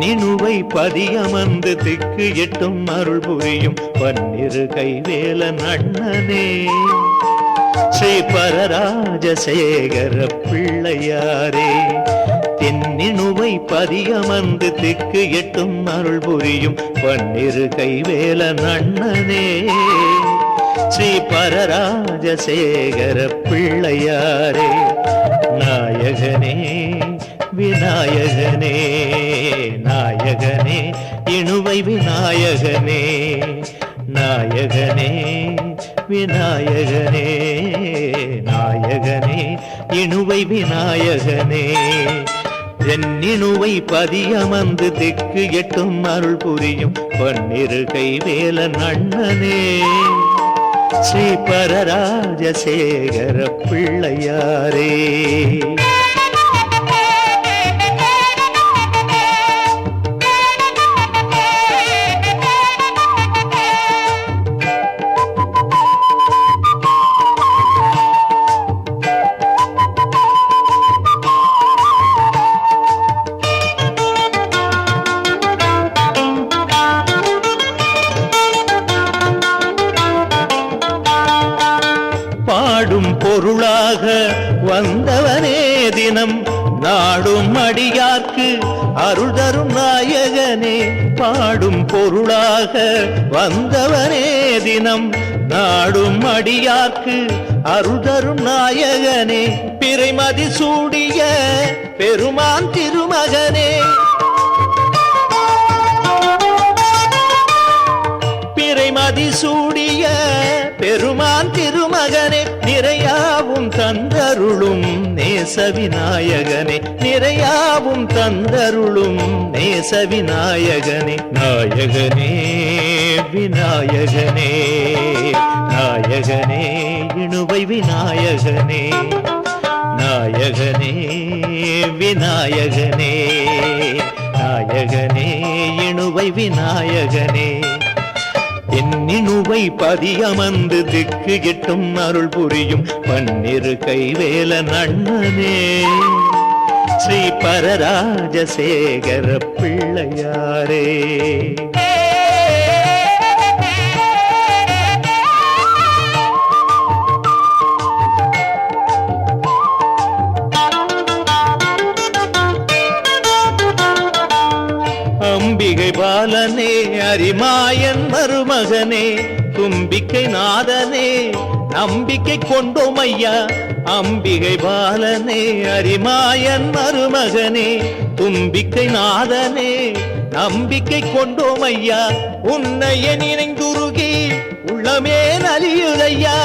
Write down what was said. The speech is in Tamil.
நினுவை பதியமர்ந்து திக்கு எட்டும் அருள் புரியும் பன்னிரு கைவேலன் அண்ணனே ஸ்ரீ பரராஜசேகர பிள்ளையாரே தென்னினுவை பதியமர்ந்து திக்கு எட்டும் அருள் புரியும் பன்னிரு கைவேலன் அண்ணனே ஸ்ரீ பரராஜசேகர பிள்ளையாரே நாயகனே விநாயகனே. இணுவை விநாயகனே நாயகனே விநாயகனே நாயகனே இணுவை விநாயகனே. தென்னிணுவை பதியமர்ந்து திக்கு எட்டும் அருள் புரியும் பன்னிரு கைவேலன் அண்ணனே ஸ்ரீ பரராஜசேகர பிள்ளையாரே. நாடும் பொருளாக வந்தவனே தினம். நாடும் அடியார்க்கு அருள் தரும் நாயகனே. பாடும் பொருளாக வந்தவனே தினம். நாடும் அடியார்க்கு அருள் தரும் நாயகனே. பிறைமதி சூடிய பெருமான் திருமகனே. பிறைமதி சூடிய நிறையாவும் தந்தருளும் நேச விநாயகனே நிறையாவும் தந்தருளும் நேச விநாயகனே நாயகனே விநாயகனே நாயகனே இணுவை விநாயகனே. நாயகனே விநாயகனே நாயகனே இணுவை விநாயகனே. என்னினுவை பதியமந்து திக்கு எட்டும் அருள் புரியும் பன்னிரு கைவேல நண்ணனே ஸ்ரீ பரராஜசேகர பிள்ளையாரே. அம்பிகை பாலனே அரிமாயன் மருமகனே தும்பிக்கை நாதனே நம்பிக்கை கொண்டோம் ஐயா. அம்பிகை பாலனே அரிமாயன் மருமகனே தும்பிக்கை நாதனே நம்பிக்கை கொண்டோம் ஐயா. உன்னைய நினைந்துருகி உள்ளமே நலியுதையா.